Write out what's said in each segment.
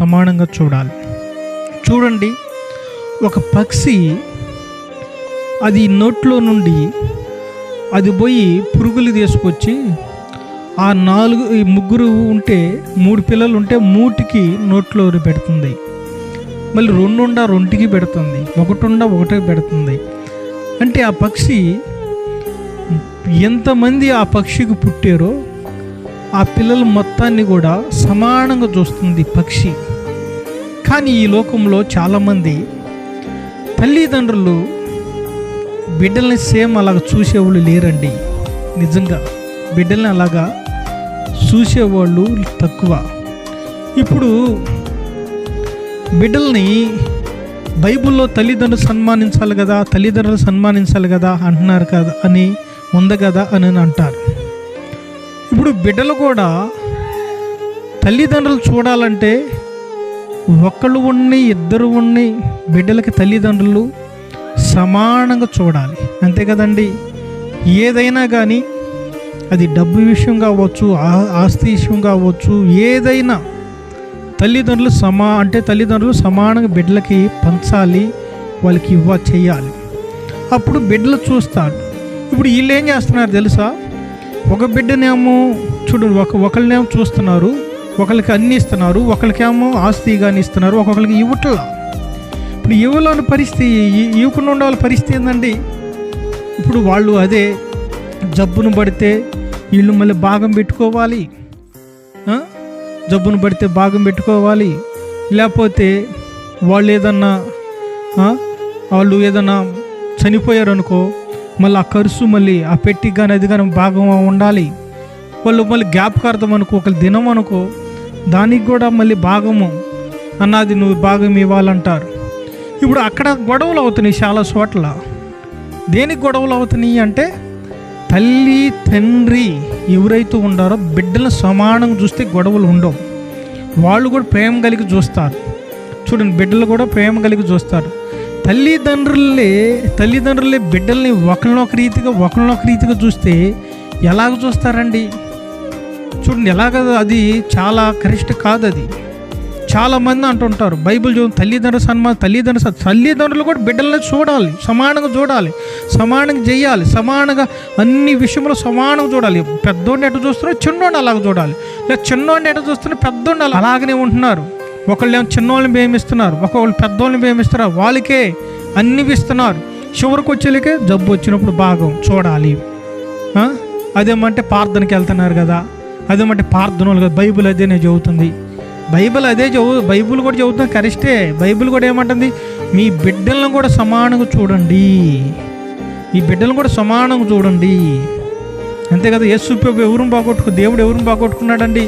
సమానంగా చూడాలి. చూడండి ఒక పక్షి అది నోట్లో నుండి అది పోయి పురుగులు తీసుకొచ్చి ఆ నాలుగు ఈ ముగ్గురు ఉంటే మూడు పిల్లలు ఉంటే మూటికి నోట్లో పెడుతుంది. మళ్ళీ రెండు ఉండ రెండుకి పెడుతుంది ఒకటి ఉండ ఒకటికి పెడుతుంది. అంటే ఆ పక్షి ఎంతమంది ఆ పక్షికి పుట్టారో ఆ పిల్లల మొత్తాన్ని కూడా సమానంగా చూస్తుంది పక్షి. కానీ ఈ లోకంలో చాలామంది తల్లిదండ్రులు బిడ్డల్ని సేమ్ అలాగ చూసేవాళ్ళు లేరండి. నిజంగా బిడ్డల్ని అలాగా చూసేవాళ్ళు తక్కువ. ఇప్పుడు బిడ్డల్ని బైబిల్లో తల్లిదండ్రులు సన్మానించాలి కదా తల్లిదండ్రులు సన్మానించాలి కదా అంటున్నారు కదా అని ఉంది కదా అని అంటారు. ఇప్పుడు బిడ్డలు కూడా తల్లిదండ్రులు చూడాలంటే ఒకళ్ళు ఉన్ని ఇద్దరు ఉన్ని బిడ్డలకి తల్లిదండ్రులు సమానంగా చూడాలి. అంతే కదండి? ఏదైనా కానీ అది డబ్బు విషయం కావచ్చు ఆ- ఆస్తి విషయం కావచ్చు ఏదైనా తల్లిదండ్రులు సమా అంటే తల్లిదండ్రులు సమానంగా బిడ్డలకి పంచాలి వాళ్ళకి ఇవ్వ చేయాలి. అప్పుడు బిడ్డలు చూస్తారు. ఇప్పుడు వీళ్ళు ఏం చేస్తున్నారు తెలుసా? ఒక బిడ్డనేమో చూడు ఒక ఒకళ్ళనేమో చూస్తున్నారు ఒకరికి అన్ని ఇస్తున్నారు ఒకరికేమో ఆస్తి కానీ ఇస్తున్నారు ఒక్కొక్కరికి ఇవ్వట్లా. ఇప్పుడు ఇవ్వలేని పరిస్థితి ఇవ్వకుండా ఉండాలి పరిస్థితి ఏంటండి ఇప్పుడు వాళ్ళు అదే జబ్బును పడితే వీళ్ళు మళ్ళీ భాగం పెట్టుకోవాలి. జబ్బును పడితే భాగం పెట్టుకోవాలి. లేకపోతే వాళ్ళు ఏదన్నా వాళ్ళు ఏదన్నా చనిపోయారు అనుకో మళ్ళీ ఆ ఖర్చు మళ్ళీ ఆ పెట్టి కానీ అది కానీ భాగం ఉండాలి. వాళ్ళు మళ్ళీ జ్ఞాపకార్థం అనుకో ఒక దినం అనుకో దానికి కూడా మళ్ళీ భాగము. అన్నది నువ్వు భాగం ఇవ్వాలంటారు. ఇప్పుడు అక్కడ గొడవలు అవుతున్నాయి చాలా చోట్ల. దేనికి గొడవలు అవుతున్నాయి అంటే తల్లి తండ్రి ఎవరైతే ఉండారో బిడ్డలను సమానంగా చూస్తే గొడవలు ఉండవు. వాళ్ళు కూడా ప్రేమ కలిగి చూస్తారు. చూడండి బిడ్డలు కూడా ప్రేమ కలిగి చూస్తారు. తల్లిదండ్రులే తల్లిదండ్రులే బిడ్డల్ని ఒకరినొక రీతిగా ఒకరినొక రీతిగా చూస్తే ఎలాగ చూస్తారండి? చూడండి ఎలాగ అది చాలా కరెక్ట్ కాదు అది. చాలామంది అంటుంటారు బైబిల్ చూ తల్లిదండ్రుల సన్మానం తల్లిదండ్రుల తల్లిదండ్రులు కూడా బిడ్డల్ని చూడాలి సమానంగా చూడాలి సమానంగా చేయాలి సమానంగా అన్ని విషయంలో సమానంగా చూడాలి. పెద్దోడిని ఎటు చూస్తున్నా చిన్నోడిని అలాగ చూడాలి. లేదా చిన్నోడిని ఎటు చూస్తున్నా పెద్దోడిని అలాగనే ఉంటున్నారు. ఒకళ్ళు ఏమో చిన్నోళ్ళని ప్రేమిస్తున్నారు ఒకళ్ళు పెద్దోళ్ళని ప్రేమిస్తున్నారు వాళ్ళకే అన్ని ఇస్తున్నారు. చివరికి వచ్చేలకే జబ్బు వచ్చినప్పుడు భాగం చూడాలి. అదేమంటే ప్రార్థనకి వెళ్తున్నారు కదా. అదేమంటే ప్రార్థనలు కదా బైబిల్ అదేనే చదువుతుంది బైబిల్ అదే చదువు బైబిల్ కూడా చదువుతాం కరెస్టే బైబిల్ కూడా ఏమంటుంది? మీ బిడ్డలను కూడా సమానంగా చూడండి. మీ బిడ్డలను కూడా సమానంగా చూడండి. అంతే కదా యేసు ప్రభు ఎవరిని బాగొట్టుకు దేవుడు ఎవరిని బాగొట్టుకున్నాడండి?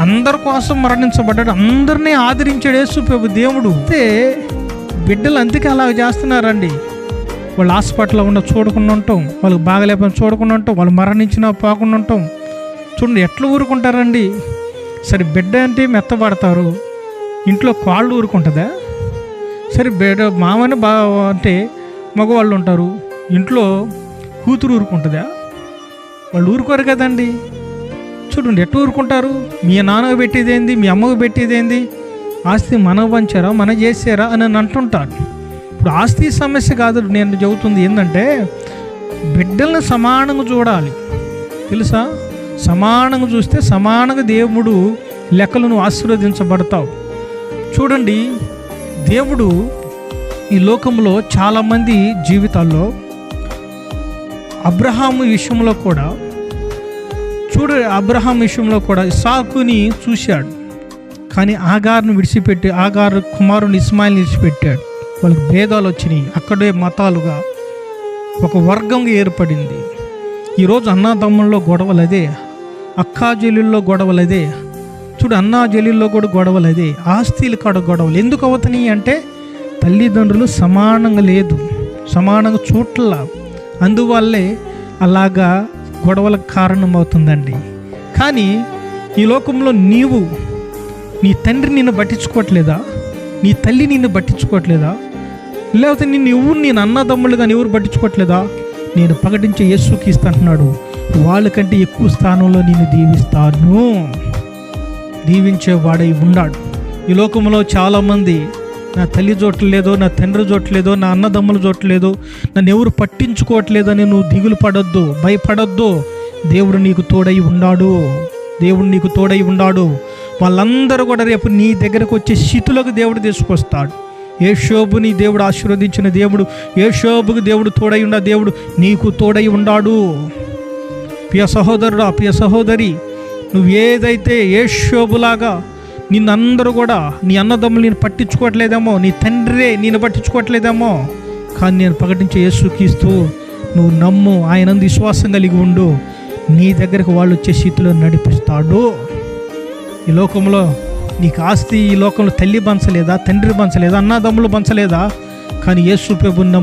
అందరి కోసం మరణించబడ్డాడు. అందరినీ ఆదరించాడు యేసు దేవుడు. అయితే బిడ్డలు అందుకే అలా చేస్తున్నారండి. వాళ్ళు హాస్పిటల్లో ఉన్న చూడకుండా ఉంటాం. వాళ్ళకి బాగలేకపోయినా చూడకుండా ఉంటాం. వాళ్ళు మరణించినా పోకుండా ఉంటాం. చూడండి ఎట్లా ఊరుకుంటారండి? సరే బిడ్డ అంటే మెత్తబడతారు. ఇంట్లో కాళ్ళు ఊరుకుంటుందా? సరే బిడ్డ మామని బా అంటే మగవాళ్ళు ఉంటారు. ఇంట్లో కూతురు ఊరుకుంటుందా? వాళ్ళు ఊరుకోరు కదండి. చూడండి ఎట్టు ఊరుకుంటారు? మీ నాన్నకు పెట్టేదేంది మీ అమ్మకు పెట్టేదేంది ఆస్తి మన పంచారా మన చేసారా అని నన్ను ఇప్పుడు ఆస్తి సమస్య కాదు నేను చెబుతుంది ఏంటంటే బిడ్డలను సమానంగా చూడాలి. తెలుసా? సమానంగా చూస్తే సమానంగా దేవుడు లెక్కలను ఆశీర్వదించబడతావు. చూడండి దేవుడు ఈ లోకంలో చాలామంది జీవితాల్లో అబ్రహాము విషయంలో కూడా చూడు అబ్రహాం విషయంలో కూడా ఇసాకుని చూశాడు. కానీ ఆగారును విడిచిపెట్టి ఆగారు కుమారుని ఇస్మాయిల్ని విడిచిపెట్టాడు. వాళ్ళకి భేదాలు వచ్చినాయి. అక్కడే మతాలుగా ఒక వర్గంగా ఏర్పడింది. ఈరోజు అన్నాదమ్ముల్లో గొడవలు అదే అక్కా గొడవలు అదే చూడు అన్నా కూడా గొడవలు అదే ఆస్తిలు కాడ గొడవలు. ఎందుకు అవుతున్నాయి అంటే తల్లిదండ్రులు సమానంగా లేదు సమానంగా చూట్ల. అందువల్లే అలాగా గొడవలకు కారణమవుతుందండి. కానీ ఈ లోకంలో నీవు నీ తండ్రి నిన్ను పట్టించుకోవట్లేదా? నీ తల్లి నిన్ను పట్టించుకోవట్లేదా? లేకపోతే నిన్ను ఎవరు నేను అన్నదమ్ములు కానీ ఎవరు పట్టించుకోవట్లేదా? నేను ప్రకటించే యేసుకి ఇస్తాంటున్నాడు వాళ్ళకంటే ఎక్కువ స్థానంలో నేను దీవిస్తాను. దీవించే వాడై ఉన్నాడు ఈ లోకంలో చాలామంది నా తల్లి చూడట్లేదో నా తండ్రి చూడట్లేదో నా అన్నదమ్ములు చూడట్లేదు నన్ను ఎవరు పట్టించుకోవట్లేదని నువ్వు దిగులు పడొద్దు భయపడొద్దు. దేవుడు నీకు తోడై ఉన్నాడు. దేవుడు నీకు తోడై ఉన్నాడు. వాళ్ళందరూ కూడా రేపు నీ దగ్గరకు వచ్చే స్థితులకు దేవుడు తీసుకొస్తాడు. ఏ శోభుని దేవుడు ఆశీర్వదించిన దేవుడు ఏ శోభుకు దేవుడు తోడై ఉన్న దేవుడు నీకు తోడై ఉన్నాడు. ప్రియ సహోదరుడా ప్రియ సహోదరి నువ్వు ఏదైతే ఏ శోభులాగా నిన్నందరూ కూడా నీ అన్నదమ్ములు నేను పట్టించుకోవట్లేదేమో నీ తండ్రే నేను పట్టించుకోవట్లేదేమో కానీ నేను ప్రకటించే యేసుక్రీస్తు నువ్వు నమ్ము ఆయన విశ్వాసం కలిగి ఉండు. నీ దగ్గరకు వాళ్ళు వచ్చే స్థితిలో నడిపిస్తాడు. ఈ లోకంలో నీకు ఆస్తి ఈ లోకంలో తల్లి బంచలేదా తండ్రి బంచలేదా అన్నదమ్ములు బంచలేదా కానీ యేసు ప్రభు నమ్ము